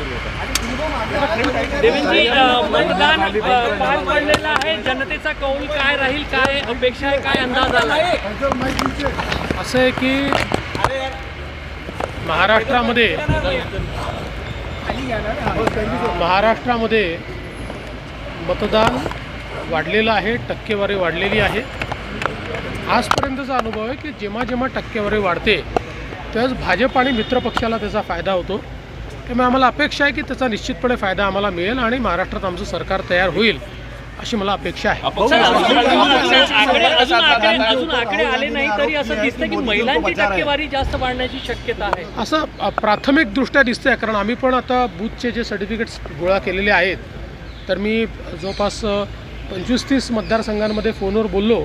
सुरू होतं. देवेंद्रजी अ, मतदान पार पडलेलं आहे. जनतेचा कौल काय राहील? काय अपेक्षा आहे? काय अंदाज आला? असं आहे की महाराष्ट्रामध्ये महाराष्ट्रामध्ये मतदान वाढलेलं आहे टक्केवारी वाढलेली आहे. आजपर्यंतचा अनुभव आहे की जेव्हा जेव्हा टक्केवारी वाढते त्यावेळेस भाजप आणि मित्रपक्षाला त्याचा फायदा होतो. त्यामुळे आम्हाला अपेक्षा आहे की त्याचा निश्चितपणे फायदा आम्हाला मिळेल आणि महाराष्ट्रात आमचं सरकार तयार होईल अशी मला अपेक्षा आहे. असं दिसतं की महिलांची टक्केवारी जास्त वाढण्याची शक्यता आहे. असं अ, प्राथमिकदृष्ट्या दिसतंय कारण आम्ही पण आता बूथचे जे सर्टिफिकेट्स गोळा केलेले आहेत तर मी जवळपास पंचवीस तीस मतदारसंघांमध्ये फोनवर बोललो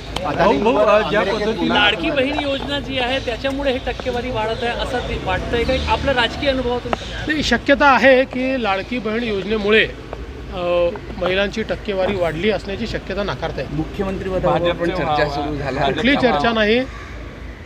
लाडकी बहीण योजना जी आहे त्याच्यामुळे हे टक्केवारी वाढत आहे असं ते वाटतंय का? आपल्या राजकीय अनुभवातून नाही शक्यता आहे की लाडकी बहीण योजनेमुळे महिलांची टक्केवारी वाढली असण्याची शक्यता नाकारता येईल. मुख्यमंत्री पदावर पण चर्चा सुरू झाल्या कुठली चर्चा नाही.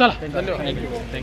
चला. धन्यवाद.